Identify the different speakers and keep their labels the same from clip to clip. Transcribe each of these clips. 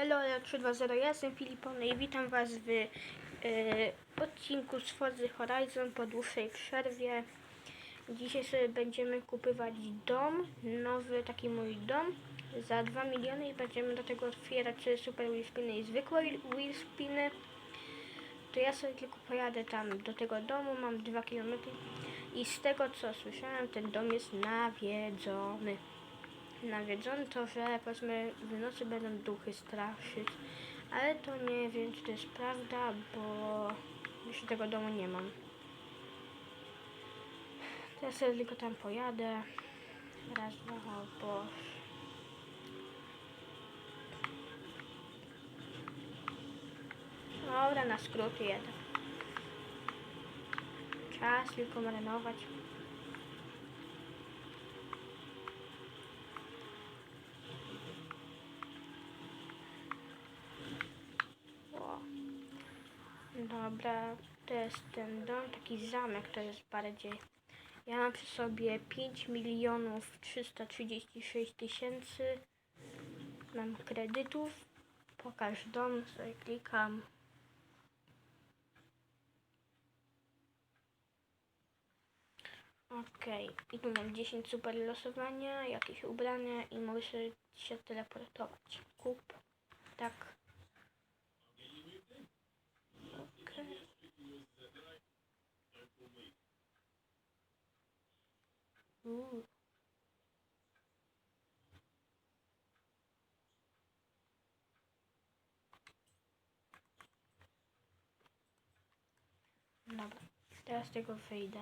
Speaker 1: Hello, ja 320, ja jestem Filipony i witam Was w e, odcinku z Forza Horizon po dłuższej przerwie. Dzisiaj sobie będziemy kupywać dom, nowy taki mój dom za 2 miliony i będziemy do tego otwierać super wheelspiny i zwykłe wheelspiny. To ja sobie tylko pojadę tam do tego domu, mam 2 km i z tego co słyszałem, ten dom jest nawiedzony nawiedzony to, że powiedzmy w nocy będą duchy straszyć. Ale to nie wiem, czy to jest prawda, bo jeszcze tego domu nie mam. Teraz sobie tylko tam pojadę. Raz, dwa, o Boże. Dobra, na skróty jedę. Czas tylko marynować. Dobra, to jest ten dom, taki zamek to jest bardziej. Ja mam przy sobie 5 milionów 336 tysięcy. Mam kredytów. Pokaż dom, sobie klikam. Okej, i tu mam 10 super losowania, jakieś ubrania i mogę się teleportować. Kup. Tak. Uuu. Teraz tego wyjdę.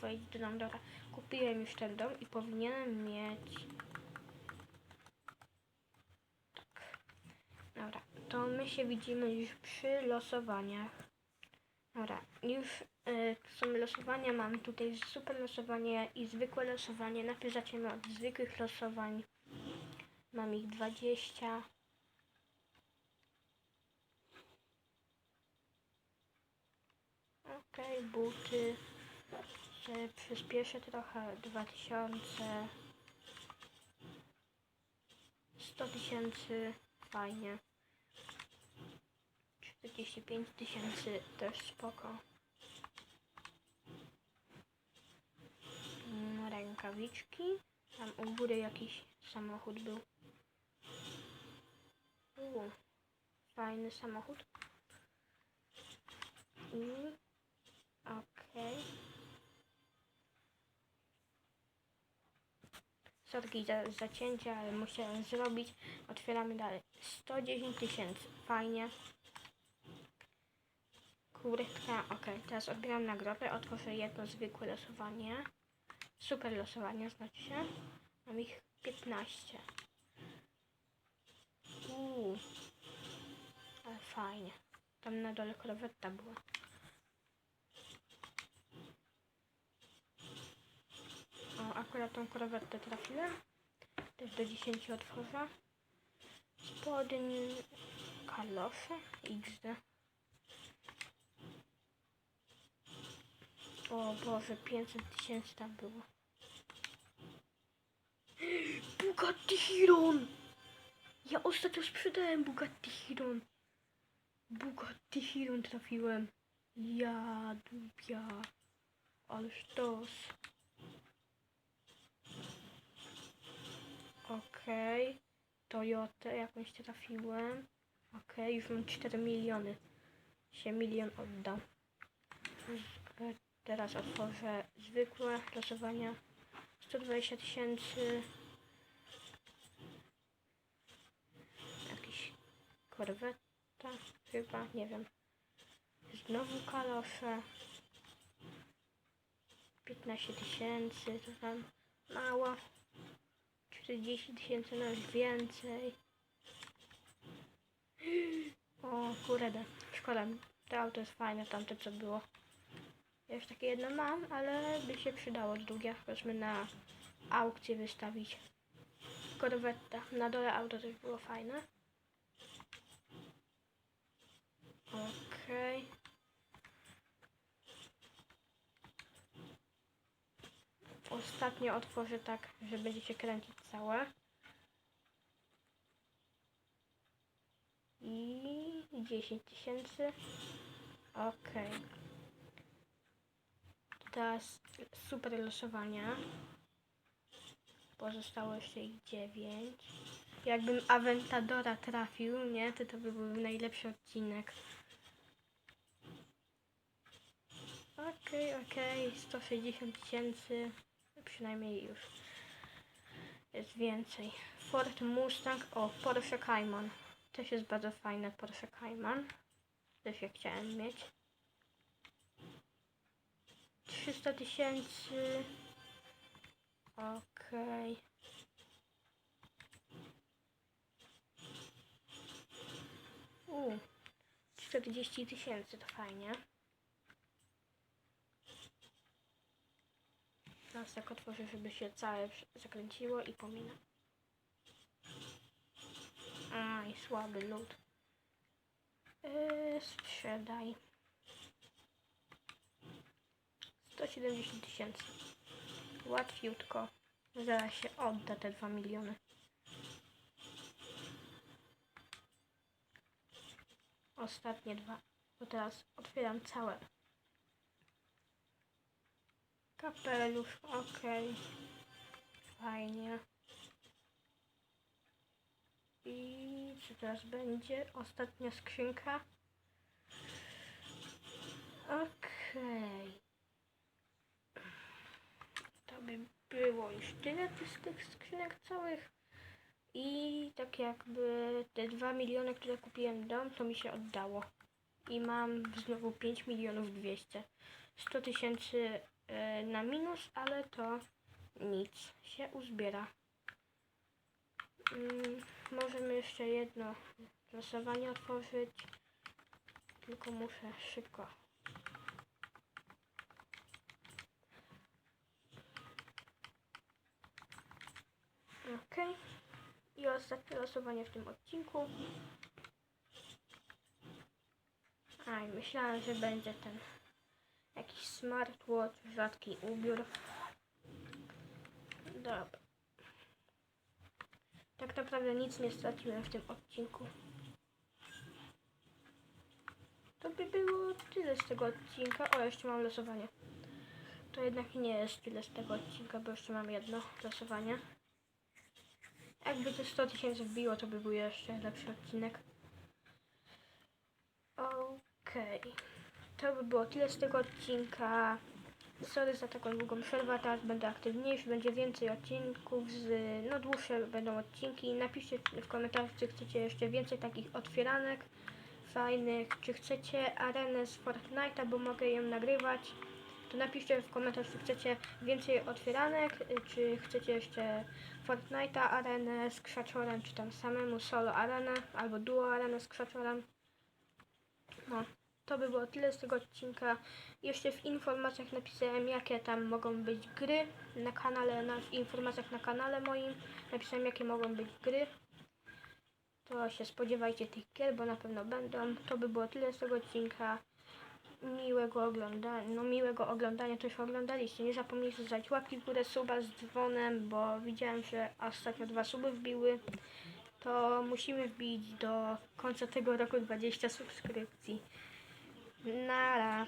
Speaker 1: Wejść do domu, dobra. Kupiłem już ten dom i powinienem mieć... Tak. Dobra, to my się widzimy już przy losowaniach. Dobra, już y, są losowania, mam tutaj super losowanie i zwykłe losowanie. Najpierw zaczniemy od zwykłych losowań. Mam ich 20. Okej, buty. Przyspieszę trochę. 2000. 100 tysięcy. Fajnie. 45 tysięcy też spoko. Mm, Rękawiczki. Tam u góry jakiś samochód był. U, fajny samochód. Okej. Sorki za zacięcie, ale musiałem zrobić. Otwieramy dalej. 110 tysięcy. Fajnie. Kurtka. Ok, teraz odbieram nagrodę. Otworzę jedno zwykłe losowanie. Super losowanie, znaczy się. Mam ich 15. Uuu. Ale fajnie. Tam na dole krowetta była. O, akurat tą krowetę trafiłem. Też do 10 otworzę. Spodnie kalosze XD. O Boże, 500 tysięcy tam było. Bugatti Chiron! Ja ostatnio sprzedałem Bugatti Chiron. Bugatti Chiron trafiłem. Ja dupia. Ale sztos. Okej. Toyotę jakąś trafiłem. Okej, już mam 4 miliony. Się milion oddał. Teraz otworzę zwykłe losowania. 120 tysięcy. Jakiś korweta chyba, nie wiem. Znowu kalosze. 15 tysięcy, to tam mało. 40 tysięcy, no już więcej. O kurde, szkoda. To auto jest fajne, tamte co było. Ja już takie jedno mam, ale by się przydało drugie, powiedzmy na aukcję wystawić. Korwetta. Na dole auto też było fajne. Okej. ostatnio otworzę tak, że będzie się kręcić całe. I 10 tysięcy. Okej. Teraz super losowania. Pozostało jeszcze ich 9. Jakbym Aventadora trafił, nie? To to by był najlepszy odcinek. Okej, okej, 160 tysięcy, przynajmniej już jest więcej. Ford Mustang, o, Porsche Cayman. Też jest bardzo fajne Porsche Cayman. Też je chciałem mieć. 300 tysięcy. Okej. U, 40 tysięcy to fajnie. Teraz tak otworzę, żeby się całe zakręciło i pominę. Aj, słaby lód. Yy, sprzedaj. 170 tysięcy. Łatwiutko. Zaraz się odda te 2 miliony. Ostatnie dwa. Bo teraz otwieram całe. Kapelusz, okej. Fajnie. I co teraz będzie? Ostatnia skrzynka. Okej by było już tyle tych, tych skrzynek całych. I tak jakby te 2 miliony, które kupiłem dom, to mi się oddało. I mam znowu 5 milionów 200. 100 tysięcy e, na minus, ale to nic się uzbiera. Mm, możemy jeszcze jedno losowanie otworzyć. Tylko muszę szybko. Ok. I ostatnie losowanie w tym odcinku. Aj, myślałem, że będzie ten jakiś smartwatch, rzadki ubiór. Dobra. Tak naprawdę nic nie straciłem w tym odcinku. To by było tyle z tego odcinka. O, jeszcze mam losowanie. To jednak nie jest tyle z tego odcinka, bo jeszcze mam jedno losowanie. Jakby te 100 tysięcy wbiło, to by był jeszcze lepszy odcinek. Okej. To by było tyle z tego odcinka. Sorry za taką długą przerwę, teraz będę aktywniejszy, będzie więcej odcinków, z, no dłuższe będą odcinki. Napiszcie w komentarzach, czy chcecie jeszcze więcej takich otwieranek fajnych, czy chcecie arenę z Fortnite'a, bo mogę ją nagrywać. To napiszcie w komentarzu, czy chcecie więcej otwieranek, y, czy chcecie jeszcze Fortnite'a arenę z krzaczorem, czy tam samemu solo arenę, albo duo arenę z krzaczorem. No, to by było tyle z tego odcinka. Jeszcze w informacjach napisałem, jakie tam mogą być gry na kanale, na, w informacjach na kanale moim. Napisałem, jakie mogą być gry. To się spodziewajcie tych gier, bo na pewno będą. To by było tyle z tego odcinka. Miłego oglądania, no miłego oglądania, to oglądaliście. Nie zapomnijcie zostawić łapki w górę, suba z dzwonem, bo widziałem, że ostatnio dwa suby wbiły. To musimy wbić do końca tego roku 20 subskrypcji. Nara.